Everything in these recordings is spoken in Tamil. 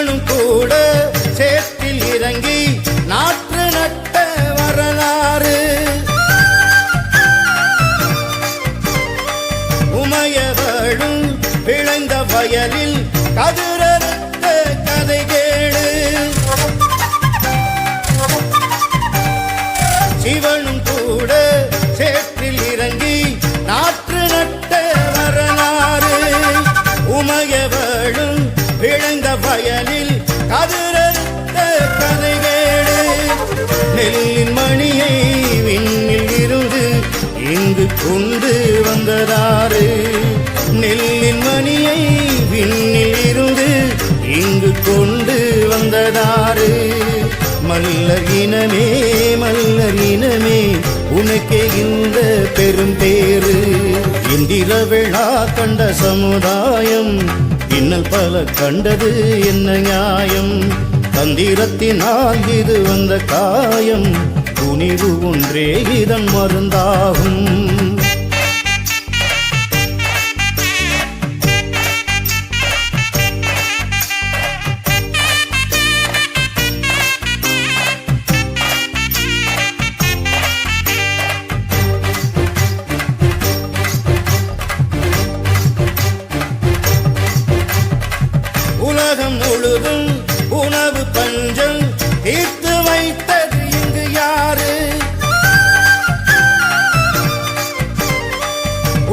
நானும் கூட சேற்றில் இறங்கி நாற்று நட்ட வரலாறு. உமையவளும் விளைந்த வயலில் கது வந்ததாறு மல்லர் இனமே மல்லர் இனமே உனக்கே இந்த பெரும் பேரு இந்திர விழா கண்ட சமுதாயம் இன்னல் பல கண்டது என்ன நியாயம்? தந்திரத்தினால் இது வந்த காயம் துணிவு ஒன்றே இதன் மருந்தாகும்.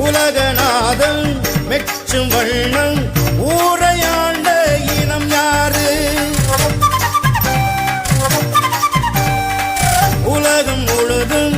உலகநாதன் மெச்சும் வண்ணம் ஊரையாண்ட இனம் யாரு? உலகம் முழுதும்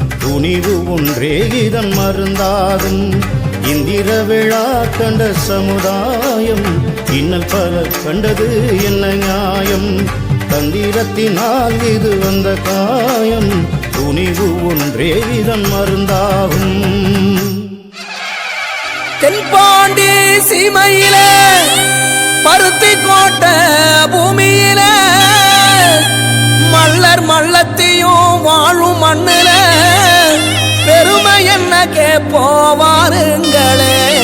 துணிவு ஒன்றே இதன் மருந்தாகும். இந்திர விழா கண்ட சமுதாயம் இன்னல் பல கண்டது என்ன நியாயம்? தந்திரத்தினால் இது வந்த காயம் துணிவு ஒன்றே இதன் மருந்தாகும். தென்பாண்டி சீமையில பருத்தி கோட்ட பூமியில மல்லர் மல்லத்தையும் வாழும் மண்ணுல. பெருமை என்ன கேப்போ வாருங்களே.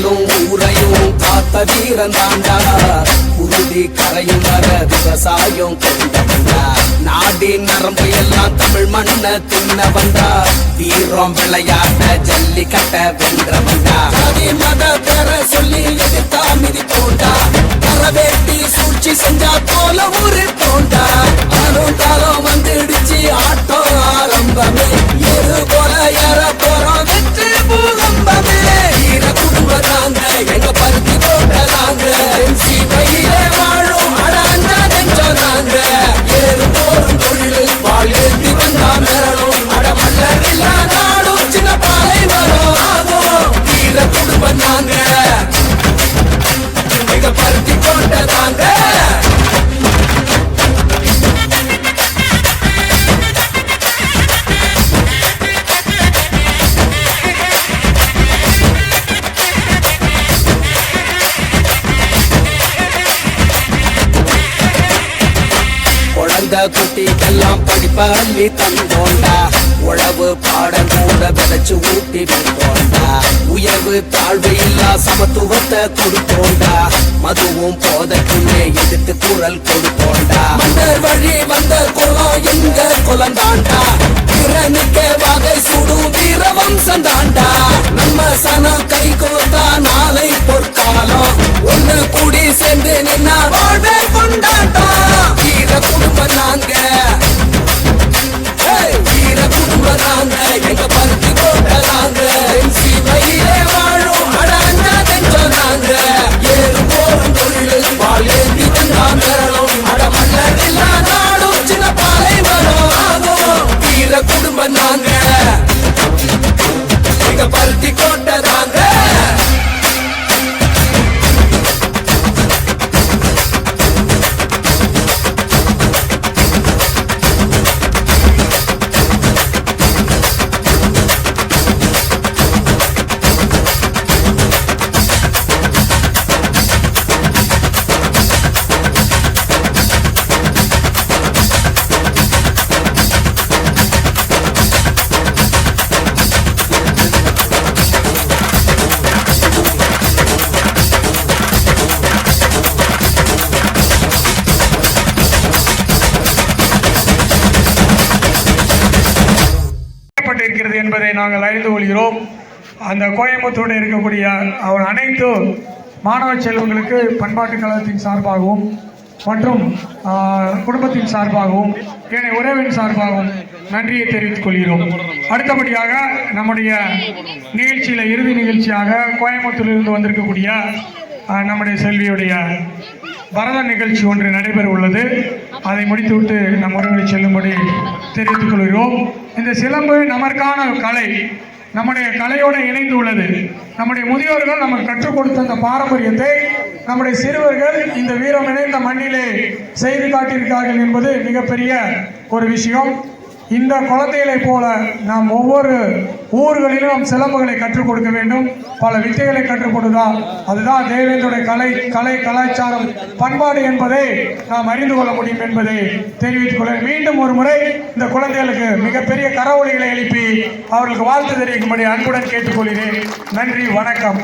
கடலும் ஊரையும் காத்த வீரன் தாண்டா உறுதி கரையும் வர விவசாயம் கொண்டவன்டா நாடின் நரம்பு எல்லாம் தமிழ் மண்ண தின்ன வந்தா. வீரம் விளையாட்ட ஜல்லிக்கட்ட வென்றவன்டா ஜாதி மத பெற சொல்லி எதிர்த்தா மிதி போண்டா கரவேட்டி சூழ்ச்சி செஞ்சா போல ஊரு போண்டா ஆளும் காலம் வந்துடுச்சு ஆட்டம் ஆரம்பமே. எரு குடும்பம் எங்க பருத்தி போட்டதாங்க குழந்தை குட்டிக்கெல்லாம் படிப்பள்ளி தந்தோண்டா. உழவு பாடல் கூட விதைச்சு ஊட்டி வந்தோண்டா உயர்வு தாழ்வு இல்லா சமத்துவத்தை கொடுத்தோண்டா மதுவும் போதைக்குள்ளே எதிர்த்து குரல் கொடுத்தோண்டா மன்னர் வழி வந்த குலம் எங்க குலந்தாண்டா? திறனுக்க வகை சுடும் வீர வம்சம் தாண்டா நம்ம சனம் கை கோத்தா நாளை பொற்காலம். ஒண்ணு கூடி சென்று நின்னா வாழ்வே கொண்டு. என்பதை நாங்கள் அறிந்து கொள்கிறோம். அந்த கோயம்புத்தூரில் இருக்கக்கூடிய அவர் அனைத்து மாணவ செல்வங்களுக்கு பண்பாட்டு கழகத்தின் சார்பாகவும் மற்றும் குடும்பத்தின் சார்பாகவும் ஏனைய உறவின் சார்பாகவும் நன்றியை தெரிவித்துக் கொள்கிறோம். அடுத்தபடியாக நம்முடைய நிகழ்ச்சியில் இறுதி நிகழ்ச்சியாக கோயம்புத்தூரிலிருந்து வந்திருக்கக்கூடிய நம்முடைய செல்வியுடைய பரத நிகழ்ச்சி ஒன்று நடைபெற உள்ளது. அதை முடித்துவிட்டு நம் உறவுகளை செல்லும்படி தெரிவித்துக் கொள்கிறோம். இந்த சிலம்பு நமக்கான கலை. நம்முடைய கலையோடு இணைந்து உள்ளது. நம்முடைய முதியோர்கள் நமக்கு கற்றுக் கொடுத்த அந்த பாரம்பரியத்தை நம்முடைய சிறுவர்கள் இந்த வீரம் இணைந்த மண்ணிலே செய்து காட்டியிருக்கார்கள் என்பது மிகப்பெரிய ஒரு விஷயம். இந்த குழந்தைகளைப் போல நாம் ஒவ்வொரு ஊர்களிலும் நாம் சிலம்புகளை கற்றுக் கொடுக்க வேண்டும். பல வித்தைகளை கற்றுக் கொடுத்தால் அதுதான் தேவேந்தருடைய கலை கலை கலாச்சாரம். பண்பாடு என்பதை நாம் அறிந்து கொள்ள முடியும் என்பதை தெரிவித்துக் கொள்ள மீண்டும் ஒரு முறை இந்த குழந்தைகளுக்கு மிகப்பெரிய கரவொலிகளை எழுப்பி அவர்களுக்கு வாழ்த்து தெரிவிக்கும்படி அன்புடன் கேட்டுக்கொள்கிறேன். நன்றி வணக்கம்.